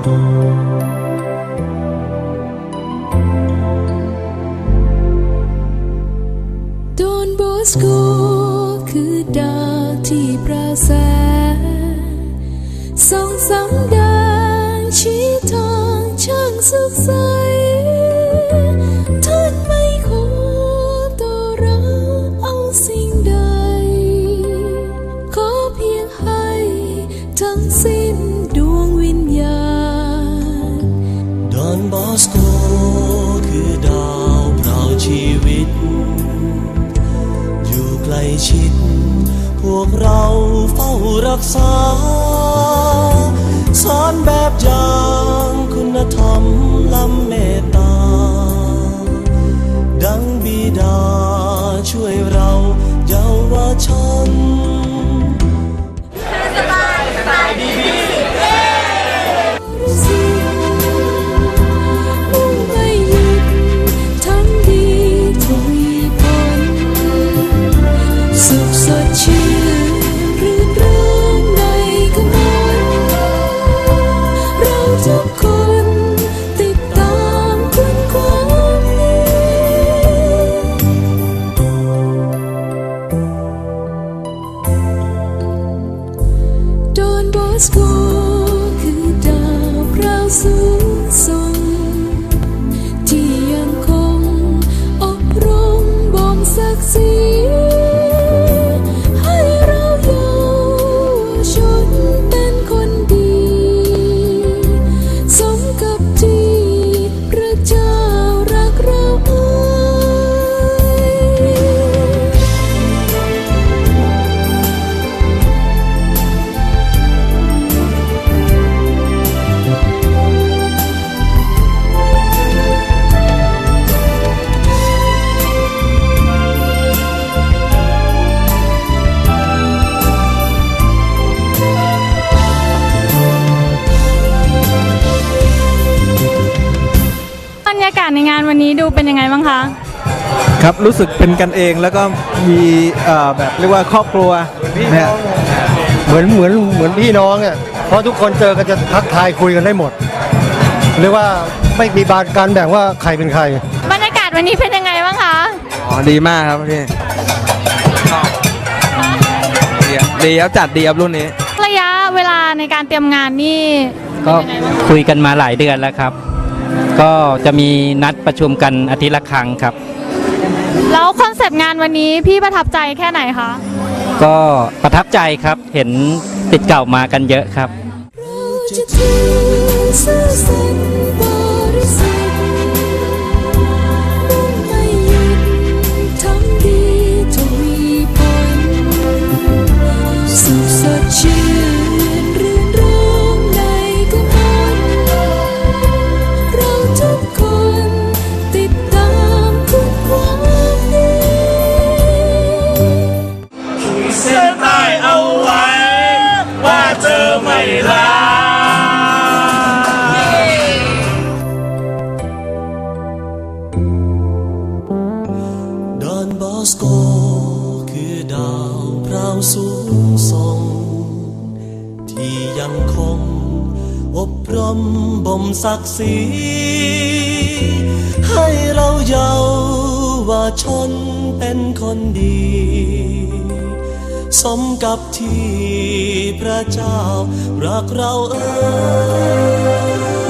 ดอนบสโกคือดาวที่ประแสสองสำแดงชี้ทางช่างสุขใสท่าไม่ขอต่อเราเอาสิ่งใด ขอเพียงให้ทั้งสิ้น วกเราเฝ้ารักษาสอนแบบอย่าง พ รรยากาศในงานวันนี้ดูเป็นยังไงบ้างคะ ครับรู้สึกเป็นกันเองแล้วก็มีเอ่อแบบเรียกว่าครอบครัวนะฮะเหมือนเหมือนเหมือนพี่น้องอะเพราะทุกคนเจอกันจะทักทายคุยกันได้หมด เรียกว่าไม่มีบาการแบ่งว่าใครเป็นใคร บรรยากาศวันนี้เป็นยังไงบ้างคะอ๋อดีมากครับพี่ดีครับดีครับจัดดีครับรุ่นนี้ ระยะเวลาในการเตรียมงานนี่ก็เป็นยังไงบ้างคะคุยกันมาหลายเดือนแล้วครับ ก็จะมีนัดประชุมกันอาทิตย์ละครั้งครับ แล้วคอนเซปต์งานวันนี้พี่ประทับใจแค่ไหนคะ ก็ประทับใจครับเห็นติดเก่ามากันเยอะครับเร คือดาวพราวสูงส่งที่ยังคง อบรมบ่มศักดิ์ศรีให้เราเยาวชนเป็นคนดี สมกับที่พระเจ้ารักเราเอ่ย